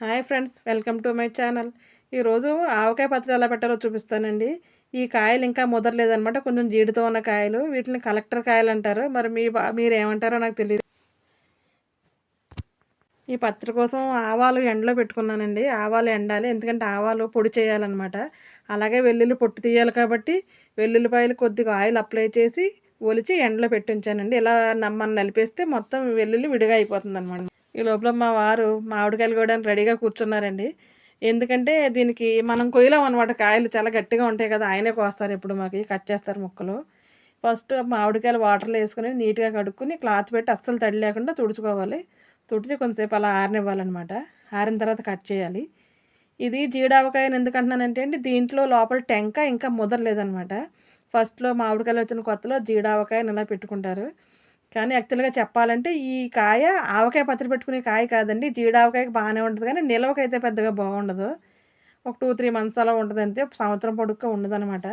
Hi friends welcome to my channel. ఈరోజు ఆవకాయ పచ్చడి ఎలా పెట్టాలో చూపిస్తానండి. ఈ కాయలు ఇంకా ముదరలేదనమాట కొంచెం జీడితో ఉన్న కాయలు. వీటిని కలెక్టర్ కాయలు అంటారు. మరి మీ మీరు ఏమంటారో నాకు తెలియదు ఈ పచ్చడి కోసం ఆవాలు ఎండలో పెట్టుకున్నానండి. ఆవాలు ఎండాలి ఎందుకంటే ఆవాలు పొడి చేయాలన్నమాట. అలాగే వెల్లుల్లి పొట్టు తీయాలి కాబట్టి వెల్లుల్లిపాయలు కొద్దిగా ఆయిల్ అప్లై చేసి ఒలిచి ఎండలో పెట్టించానండి. ఇలా నమ్మని నలిపేస్తే మొత్తం వెల్లుల్లి విడిగా అయిపోతుంది అనమాట ఈ లోపల మా వారు మామిడికాయలు కూడా రెడీగా కూర్చున్నారండి. ఎందుకంటే దీనికి మనం కొయ్యలేం అనమాట కాయలు చాలా గట్టిగా ఉంటాయి కదా ఆయనే కోస్తారు ఇప్పుడు మాకు. కట్ చేస్తారు ముక్కలు. ఫస్ట్ మామిడికాయలు వాటర్లో వేసుకుని నీట్గా కడుక్కుని క్లాత్ పెట్టి అస్సలు తడి లేకుండా తుడుచుకోవాలి. తుడిచి కొంతసేపు అలా ఆరనివ్వాలన్నమాట. ఆరిన తర్వాత కట్ చేయాలి. ఇది జీడావకాయని ఎందుకంటున్నానంటే అండి దీంట్లో లోపల టెంక ఇంకా ముదరలేదనమాట ఫస్ట్లో మామిడికాయలు వచ్చిన కొత్తలో జీడావకాయని ఇలా పెట్టుకుంటారు. కానీ యాక్చువల్గా చెప్పాలంటే ఈ కాయ ఆవకాయ పచ్చడి పెట్టుకునే కాయ కాదండి. జీడావకాయకి బాగానే ఉంటుంది కానీ నిల్వకైతే పెద్దగా బాగుండదు. ఒక టూ త్రీ మంత్స్ అలా ఉంటుంది అంతే. సంవత్సరం పొడుగ్గా ఉండదు అనమాట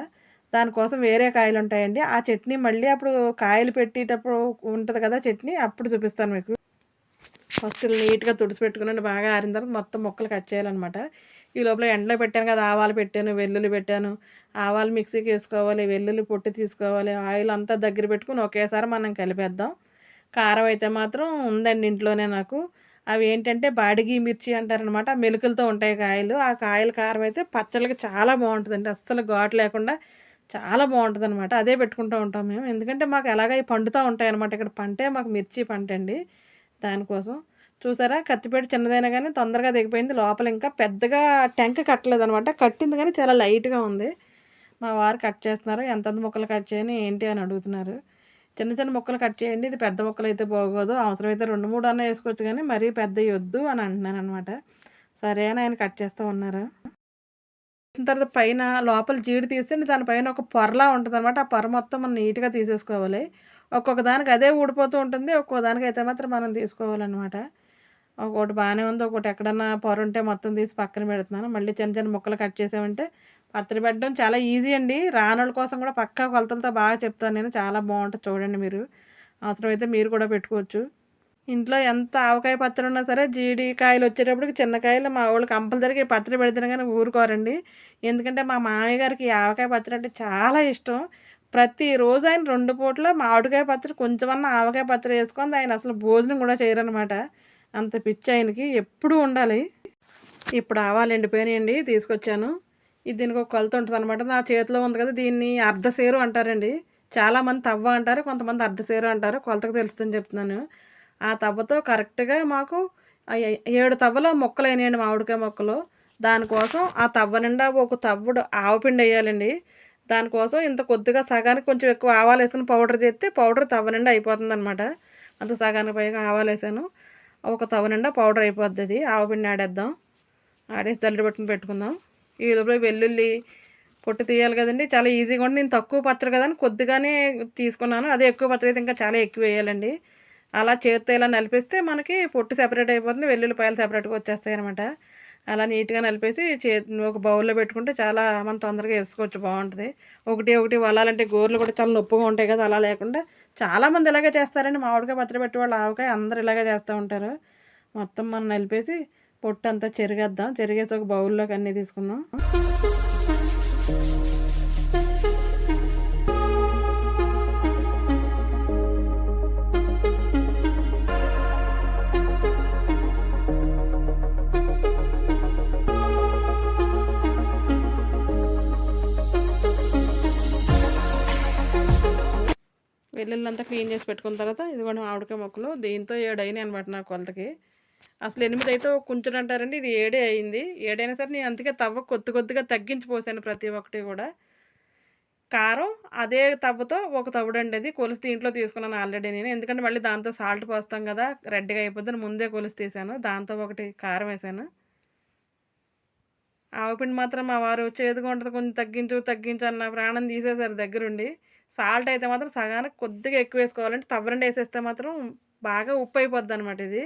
దానికోసం వేరే కాయలు ఉంటాయండి. ఆ చట్నీ మళ్ళీ అప్పుడు కాయలు పెట్టేటప్పుడు ఉంటుంది కదా చట్నీ అప్పుడు చూపిస్తాను మీకు. ఫస్ట్ నీట్గా తుడిచి పెట్టుకుని బాగా ఆరిన తర్వాత మొత్తం ముక్కలు కట్ చేయాలన్నమాట. ఈ లోపల ఎండలో పెట్టాను కదా ఆవాలు పెట్టాను వెల్లుల్లి పెట్టాను. ఆవాలు మిక్సీకి వేసుకోవాలి వెల్లుల్లి పొట్టి తీసుకోవాలి ఆయిల్ అంతా దగ్గర పెట్టుకుని ఒకేసారి మనం కలిపేద్దాం. కారం అయితే మాత్రం ఉందండి ఇంట్లోనే నాకు. అవి ఏంటంటే బాడిగి మిర్చి అంటారనమాట మెలుకలతో ఉంటాయి కాయలు. ఆ కాయల కారం అయితే పచ్చళ్ళకి చాలా బాగుంటుందండి. అస్సలు ఘాటు లేకుండా చాలా బాగుంటుంది అనమాట అదే పెట్టుకుంటూ ఉంటాం మేము. ఎందుకంటే మాకు ఎలాగ పండుతూ ఉంటాయి అనమాట ఇక్కడ పంటే మాకు మిర్చి పంట అండి దానికోసం. చూసారా? కత్తిపేట చిన్నదైనా కానీ తొందరగా దిగిపోయింది లోపల ఇంకా పెద్దగా టెంక కట్టలేదు అనమాట కట్టింది కానీ చాలా లైట్గా ఉంది. మా వారు కట్ చేస్తున్నారు. ఎంతెంత ముక్కలు కట్ చేయని ఏంటి అని అడుగుతున్నారు. చిన్న చిన్న ముక్కలు కట్ చేయండి. ఇది పెద్ద ముక్కలు అయితే బాగోదు అవసరమైతే రెండు మూడు అన్న వేసుకోవచ్చు కానీ మరీ పెద్ద వద్దు అని అంటున్నాను అనమాట. సరే అని ఆయన కట్ చేస్తూ ఉన్నారు. తర్వాత పైన లోపల జీడి తీస్తే దానిపైన ఒక పొరలా ఉంటుంది అనమాట ఆ పొర మొత్తం మనం నీట్గా తీసేసుకోవాలి. ఒక్కొక్క దానికి అదే ఊడిపోతూ ఉంటుంది. ఒక్కొక్క దానికి అయితే మాత్రం మనం తీసుకోవాలన్నమాట. ఒకటి బాగానే ఉంది ఒకటి ఎక్కడన్నా పొర ఉంటే మొత్తం తీసి పక్కన పెడుతున్నాను. మళ్ళీ చిన్న చిన్న ముక్కలు కట్ చేసామంటే పచ్చడి పెట్టడం చాలా ఈజీ అండి. రానోళ్ళ కోసం కూడా పక్కా కొలతలతో బాగా చెప్తాను నేను. చాలా బాగుంటుంది చూడండి మీరు. అవసరమైతే మీరు కూడా పెట్టుకోవచ్చు. ఇంట్లో ఎంత ఆవకాయ పచ్చడి ఉన్నా సరే జీడి కాయలు వచ్చేటప్పటికి చిన్న కాయలు మా వాళ్ళు కంపల్సరీగా పచ్చడి పెడితేనే కానీ ఊరుకోరండి. ఎందుకంటే మా మామయ్య గారికి ఆవకాయ పచ్చడి అంటే చాలా ఇష్టం. ప్రతిరోజు ఆయన రెండు పూట్ల మామిడికాయ పచ్చడి కొంచెమన్నా ఆవకాయ పచ్చడి వేసుకొని ఆయన అసలు భోజనం కూడా చేయరనమాట అంత పిచ్చి ఆయనకి ఎప్పుడూ ఉండాలి. ఇప్పుడు ఆవాలు ఎండిపోయినాయండి తీసుకొచ్చాను. ఇది దీనికి ఒక కొలత ఉంటుంది అనమాట నా చేతిలో ఉంది కదా దీన్ని అర్ధసేరు అంటారండి. చాలామంది తవ్వ అంటారు కొంతమంది అర్ధసేరు అంటారు. కొలతకు తెలుస్తుందని చెప్తున్నాను. ఆ తవ్వతో కరెక్ట్గా మాకు ఏడు తవ్వలో మొక్కలు అయినాయండి మామిడికాయ మొక్కలు. దానికోసం ఆ తవ్వ నిండా ఒక తవ్వుడు ఆవపిండి వేయాలండి. దానికోసం ఇంత కొద్దిగా సగానికి కొంచెం ఎక్కువ ఆవాలు వేసుకుని పౌడర్ చేస్తే పౌడర్ తవ్వ నిండా అయిపోతుంది అనమాట అంత సగానికి పైగా ఆవాలు వేసాను. ఒక తవ నిండా పౌడర్ అయిపోద్ది. ఆవపిండి ఆడేద్దాం. ఆడేసి జల్లెడ పెట్టుకుని పెట్టుకుందాం. ఈ లోపల వెల్లుల్లి పొట్టు తీయాలి కదండి. చాలా ఈజీగా ఉంటుంది నేను తక్కువ పచ్చడి కదా అని కొద్దిగానే తీసుకున్నాను. అదే ఎక్కువ పచ్చడి అయితే ఇంకా చాలా ఎక్కువ వేయాలండి. అలా చేతితో ఇలా నలిపిస్తే మనకి పొట్టు సెపరేట్ అయిపోతుంది. వెల్లుల్లిపాయలు సెపరేట్గా వచ్చేస్తాయి అనమాట అలా నీట్గా నలిపేసి చే ఒక బౌల్లో పెట్టుకుంటే చాలా మనం తొందరగా వేసుకోవచ్చు బాగుంటుంది ఒకటి ఒకటి వలాలంటే గోర్లు కూడా చాలా నొప్పిగా ఉంటాయి కదా అలా లేకుండా చాలామంది ఇలాగే చేస్తారండి. మామిడికాయ పచ్చడి పెట్టి వాళ్ళు ఆవకాయ అందరు ఇలాగే చేస్తూ ఉంటారు. మొత్తం మనం నలిపేసి పొట్టు అంతా చెరిగేద్దాం. చెరిగేసి ఒక బౌల్లోకి అన్నీ తీసుకుందాం. వెల్లుల్లి అంతా క్లీన్ చేసి పెట్టుకున్న తర్వాత ఇదిగోండి మామిడికాయ మొక్కలు. దీంతో ఏడు అయినాయి అనమాట నా కొలతకి. అసలు ఎనిమిది అయితే కొంచెం అంటారండి ఇది ఏడే అయింది. ఏడైనా సరే నేను అందుకే తవ్వ కొద్ది కొద్దిగా తగ్గించి పోసాను ప్రతి ఒక్కటి కూడా. కారం అదే తవ్వతో ఒక తవ్వుడండి అది. కొలిసి దీంట్లో తీసుకున్నాను ఆల్రెడీ నేను. ఎందుకంటే మళ్ళీ దాంతో సాల్ట్ పోస్తాం కదా రెడ్గా అయిపోద్దని ముందే కొలిసి తీసాను. దాంతో ఒకటి కారం వేసాను. ఆవపిండి మాత్రం మా వారు చేదుగా ఉంటుంది కొంచెం తగ్గించు తగ్గించు అన్న ప్రాణం తీసేశారు దగ్గరుండి. సాల్ట్ అయితే మాత్రం సగానికి కొద్దిగా ఎక్కువ వేసుకోవాలంటే తవ్వరండి వేసేస్తే మాత్రం బాగా ఉప్పు అయిపోద్ది అనమాట ఇది.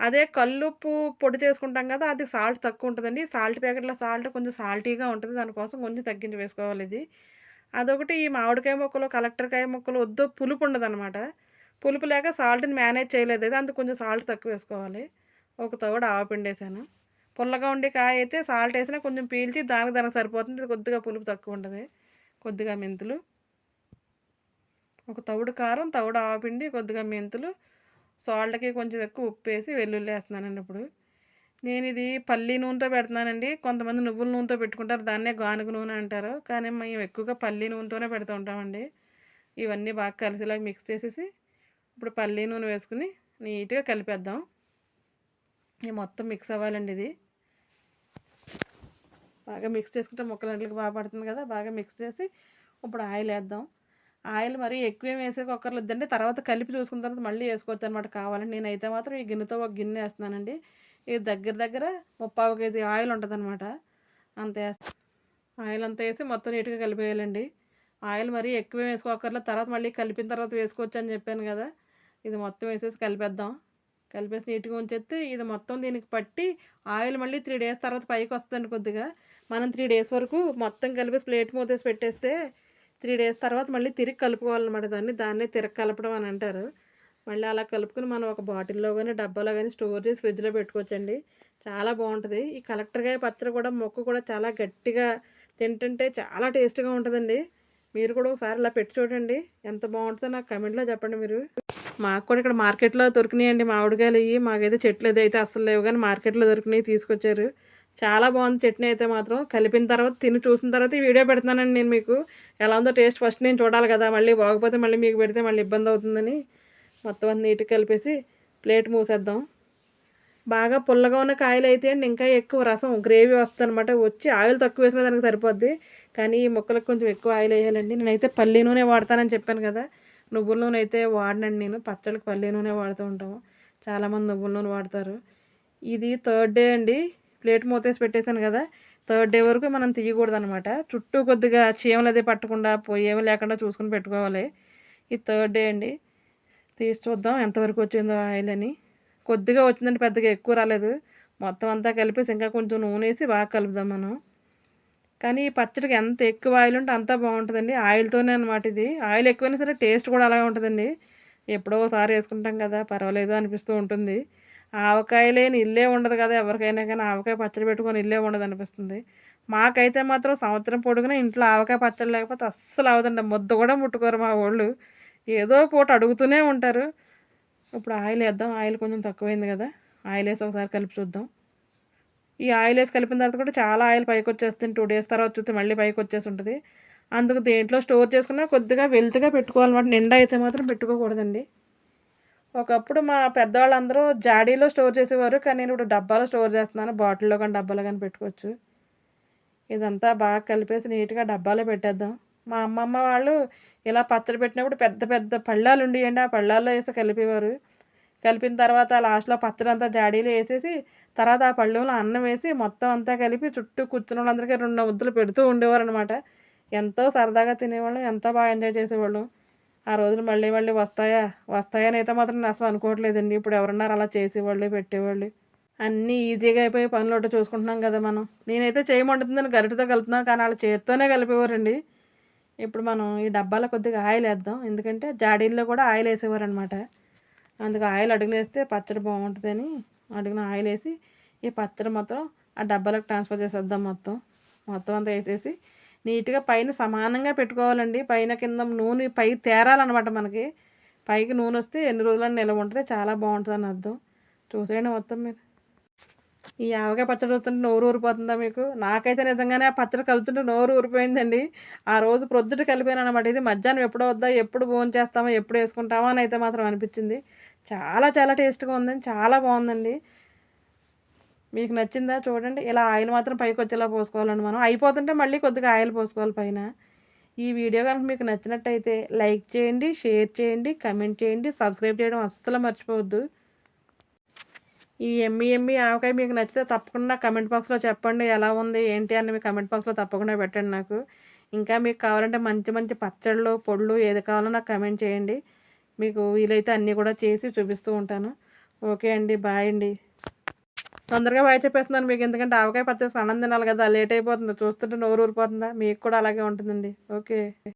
అదే కల్లుప్పు పొడి చేసుకుంటాం కదా అది సాల్ట్ తక్కువ ఉంటుందండి. సాల్ట్ ప్యాకెట్లో సాల్ట్ కొంచెం సాల్టీగా ఉంటుంది దానికోసం కొంచెం తగ్గించి వేసుకోవాలి ఇది. అదొకటి ఈ మామిడికాయ ముక్కలు కలెక్టర్కాయ ముక్కలు వద్దు పులుపు ఉండదు అనమాట పులుపు లేక సాల్ట్ని మేనేజ్ చేయలేదు అది అందుకు కొంచెం సాల్ట్ తక్కువ వేసుకోవాలి. ఒక తోడు ఆవపిండి వేసాను. పుల్లగా ఉండే కాయ అయితే సాల్ట్ వేసినా కొంచెం పీల్చి దానికి దానికి సరిపోతుంది కొద్దిగా పులుపు తక్కువ ఉంటుంది. కొద్దిగా మెంతులు. ఒక తవుడు కారం తవుడు ఆవపిండి కొద్దిగా మెంతులు సాల్ట్కి కొంచెం ఎక్కువ ఉప్పు వేసి వెల్లుల్లి వేస్తున్నానండి ఇప్పుడు. నేను ఇది పల్లి నూనెతో పెడుతున్నానండి. కొంతమంది నువ్వుల నూనెతో పెట్టుకుంటారు దాన్నే గానుగ నూనె అంటారు. కానీ మేము ఎక్కువగా పల్లీ నూనెతోనే పెడుతూ ఉంటామండి. ఇవన్నీ బాగా కలిసేలాగా మిక్స్ చేసేసి ఇప్పుడు పల్లీ నూనె వేసుకుని నీట్గా కలిపేద్దాం. ఇది మొత్తం మిక్స్ అవ్వాలండి ఇది. బాగా మిక్స్ చేసుకుంటే ముక్కలంట్లకి బాగా పడుతుంది కదా బాగా మిక్స్ చేసి ఇప్పుడు ఆయిల్ వేద్దాం ఆయిల్ మరి ఎక్కువ ఏం వేసే తర్వాత కలిపి చూసుకున్న తర్వాత మళ్ళీ వేసుకోవచ్చు అనమాట కావాలండి నేనైతే మాత్రం ఈ గిన్నెతో ఒక గిన్నె వేస్తున్నానండి. ఇది దగ్గర దగ్గర ముప్పావు కేజీ ఆయిల్ ఉంటుంది అనమాట అంత వేస్తా. ఆయిల్ అంతా వేసి మొత్తం నీట్గా కలిపేయాలండి. ఆయిల్ మరి ఎక్కువ వేసుకోకర్లా తర్వాత మళ్ళీ కలిపిన తర్వాత వేసుకోవచ్చు అని చెప్పాను కదా. ఇది మొత్తం వేసేసి కలిపేద్దాం. కలిపేసి నీట్గా ఉంచేస్తే ఇది మొత్తం దీనికి పట్టి ఆయిల్ మళ్ళీ త్రీ డేస్ తర్వాత పైకి వస్తుందండి కొద్దిగా. మనం త్రీ డేస్ వరకు మొత్తం కలిపేసి ప్లేట్ మూతేసి పెట్టేస్తే త్రీ డేస్ తర్వాత మళ్ళీ తిరిగి కలుపుకోవాలన్నమాట దాన్ని. దాన్నే తిరగ కలపడం అని అంటారు. మళ్ళీ అలా కలుపుకుని మనం ఒక బాటిల్లో కానీ డబ్బాలో కానీ స్టోర్ చేసి ఫ్రిడ్జ్లో పెట్టుకోవచ్చండి. చాలా బాగుంటుంది. ఈ కలెక్టర్కాయ పచ్చడి కూడా మొక్క కూడా చాలా గట్టిగా తింటుంటే చాలా టేస్ట్గా ఉంటుందండి. మీరు కూడా ఒకసారి ఇలా పెట్టి చూడండి. ఎంత బాగుంటుందో నాకు కమెంట్లో చెప్పండి మీరు. మాకు కూడా ఇక్కడ మార్కెట్లో దొరికినాయండి మామిడికాయలు. ఇవి మాకైతే చెట్లు ఏదైతే అసలు లేవు కానీ మార్కెట్లో దొరికినాయి తీసుకొచ్చారు. చాలా బాగుంది చట్నీ అయితే మాత్రం. కలిపిన తర్వాత తిని చూసిన తర్వాత ఈ వీడియో పెడుతున్నానండి నేను మీకు. ఎలా ఉందో టేస్ట్ ఫస్ట్ నేను చూడాలి కదా. మళ్ళీ బాగపోతే మళ్ళీ మీకు పెడితే మళ్ళీ ఇబ్బంది అవుతుందని మొత్తం అన్ని నీట్గా కలిపేసి ప్లేట్ మూసేద్దాం. బాగా పుల్లగా ఉన్న కాయలు అయితే అండి ఇంకా ఎక్కువ రసం గ్రేవీ వస్తుంది అనమాట వచ్చి ఆయిల్ తక్కువ వేసినా దానికి సరిపోద్ది. కానీ ఈ ముక్కలకు కొంచెం ఎక్కువ ఆయిల్ వేయాలండి. నేనైతే పల్లి నూనె వాడతానని చెప్పాను కదా. నువ్వుల నూనె అయితే వాడినండి నేను. పచ్చళ్ళకి పల్లి నూనె వాడుతూ ఉంటాము. చాలామంది నువ్వుల నూనె వాడతారు. ఇది థర్డ్ డే అండి. ప్లేట్ మూతేసి పెట్టేశాను కదా. థర్డ్ డే వరకు మనం తీయకూడదు అనమాట చుట్టూ కొద్దిగా చీమలు అదే పట్టకుండా పోయేమి లేకుండా చూసుకుని పెట్టుకోవాలి. ఈ థర్డ్ డే అండి. తీసి చూద్దాం ఎంతవరకు వచ్చిందో ఆయిల్ అని. కొద్దిగా వచ్చిందంటే పెద్దగా ఎక్కువ రాలేదు. మొత్తం అంతా కలిపేసి ఇంకా కొంచెం నూనె వేసి బాగా కలుపుదాం మనం. కానీ ఈ పచ్చడికి ఎంత ఎక్కువ ఆయిల్ ఉంటే అంత బాగుంటుందండి. ఆయిల్తోనే అనమాట ఇది. ఆయిల్ ఎక్కువైనా సరే టేస్ట్ కూడా అలాగే ఉంటుందండి. ఎప్పుడో ఒకసారి వేసుకుంటాం కదా పర్వాలేదు అనిపిస్తూ ఉంటుంది. ఆవకాయ లేని ఇల్లే ఉండదు కదా ఎవరికైనా కానీ ఆవకాయ పచ్చడి పెట్టుకొని ఇల్లే ఉండదు అనిపిస్తుంది. మాకైతే మాత్రం సంవత్సరం పొడుగున ఇంట్లో ఆవకాయ పచ్చడి లేకపోతే అస్సలు అవదండి ముద్ద కూడా ముట్టుకోరు మా వాళ్ళు. ఏదో పూట అడుగుతూనే ఉంటారు. ఇప్పుడు ఆయిల్ వేద్దాం. ఆయిల్ కొంచెం తక్కువైంది కదా. ఆయిల్ వేసి ఒకసారి కలిపి చూద్దాం. ఈ ఆయిల్ వేసి కలిపిన తర్వాత కూడా చాలా ఆయిల్ పైకి వచ్చేస్తుంది. టూ డేస్ తర్వాత చూస్తే మళ్ళీ పైకి వచ్చేసి ఉంటుంది. అందుకు దేంట్లో స్టోర్ చేసుకున్నా కొద్దిగా వెల్త్గా పెట్టుకోవాలన్నమాట. నిండా అయితే మాత్రం పెట్టుకోకూడదండి. ఒకప్పుడు మా పెద్దవాళ్ళందరూ జాడీలో స్టోర్ చేసేవారు కానీ నేను ఇప్పుడు డబ్బాలో స్టోర్ చేస్తున్నాను. బాటిల్లో కానీ డబ్బాలో కానీ పెట్టుకోవచ్చు. ఇదంతా బాగా కలిపేసి నీట్గా డబ్బాలో పెట్టేద్దాం. మా అమ్మమ్మ వాళ్ళు ఇలా పచ్చడి పెట్టినప్పుడు పెద్ద పెద్ద పళ్ళాలు ఉండేయండి. ఆ పళ్ళాల్లో వేసి కలిపేవారు. కలిపిన తర్వాత లాస్ట్లో పచ్చడి అంతా జాడీలో వేసేసి తర్వాత ఆ పళ్ళెంలో అన్నం వేసి మొత్తం అంతా కలిపి చుట్టూ కూర్చున్న వాళ్ళందరికీ రెండు ముద్దలు పెడుతూ ఉండేవారు అనమాట ఎంతో సరదాగా తినేవాళ్ళం ఎంతో బాగా ఎంజాయ్ చేసేవాళ్ళం. ఆ రోజులు మళ్ళీ మళ్ళీ వస్తాయా? వస్తాయని అయితే మాత్రం నేను అసలు అనుకోవట్లేదండి. ఇప్పుడు ఎవరన్నారు అలా చేసేవాళ్ళు పెట్టేవాళ్ళు. అన్నీ ఈజీగా అయిపోయి పనులు ఒకటి చూసుకుంటున్నాం కదా మనం. నేనైతే చేయమంటుందని గరిటతో కలుపుతున్నాను కానీ వాళ్ళు చేత్తోనే కలిపేవారండి. ఇప్పుడు మనం ఈ డబ్బాలో కొద్దిగా ఆయిల్ వేద్దాం. ఎందుకంటే జాడీల్లో కూడా ఆయిల్ వేసేవారు అనమాట అందుకు ఆయిల్ అడుగులు వేస్తే పచ్చడి బాగుంటుందని అడుగున ఆయిల్ వేసి ఈ పచ్చడి మొత్తం ఆ డబ్బాలకు ట్రాన్స్ఫర్ చేసేద్దాం మొత్తం. మొత్తం అంతా వేసేసి నీట్గా పైన సమానంగా పెట్టుకోవాలండి. పైన కింద నూనె పై తేరాలన్నమాట మనకి. పైకి నూనె వస్తే ఎన్ని రోజులని నిలవ ఉంటుంది. చాలా బాగుంటుంది అని అర్థం. చూసేయండి మొత్తం మీరు. ఈ ఆవకాయ పచ్చడి చూస్తుంటే నోరు ఊరిపోతుందా మీకు? నాకైతే నిజంగానే ఆ పచ్చడి కలుపుతుంటే నోరు ఊరిపోయిందండి. ఆ రోజు ప్రొద్దుట కలిపాను అనమాట ఇది మధ్యాహ్నం ఎప్పుడు వద్దా ఎప్పుడు భోజనం చేస్తామో ఎప్పుడు వేసుకుంటామో అని అయితే మాత్రం అనిపించింది. చాలా చాలా టేస్ట్గా ఉందండి. చాలా బాగుందండి. మీకు నచ్చిందా చూడండి. ఇలా ఆయిల్ మాత్రం పైకి వచ్చేలా పోసుకోవాలండి మనం. అయిపోతుంటే మళ్ళీ కొద్దిగా ఆయిల్ పోసుకోవాలి పైన. ఈ వీడియో కనుక మీకు నచ్చినట్టయితే లైక్ చేయండి షేర్ చేయండి కమెంట్ చేయండి సబ్స్క్రైబ్ చేయడం అస్సలు మర్చిపోవద్దు. ఈ ఎమ్మి ఎమ్మి ఆవకాయ మీకు నచ్చితే తప్పకుండా కమెంట్ బాక్స్లో చెప్పండి ఎలా ఉంది ఏంటి అని మీ కమెంట్ బాక్స్లో తప్పకుండా పెట్టండి నాకు. ఇంకా మీకు కావాలంటే మంచి మంచి పచ్చళ్ళు పొళ్ళు ఏది కావాలో నాకు కమెంట్ చేయండి. మీకు వీలైతే అన్నీ కూడా చేసి చూపిస్తూ ఉంటాను. ఓకే అండి బాయ్ అండి. తొందరగా బాయ్ చెప్పేస్తున్నాను మీకు ఎందుకంటే ఆవకాయ పచ్చేసి అన్నం తినాలి కదా లేట్ అయిపోతుంది. చూస్తుంటే నోరు ఊరిపోతుందా? మీకు కూడా అలాగే ఉంటుందండి. ఓకే.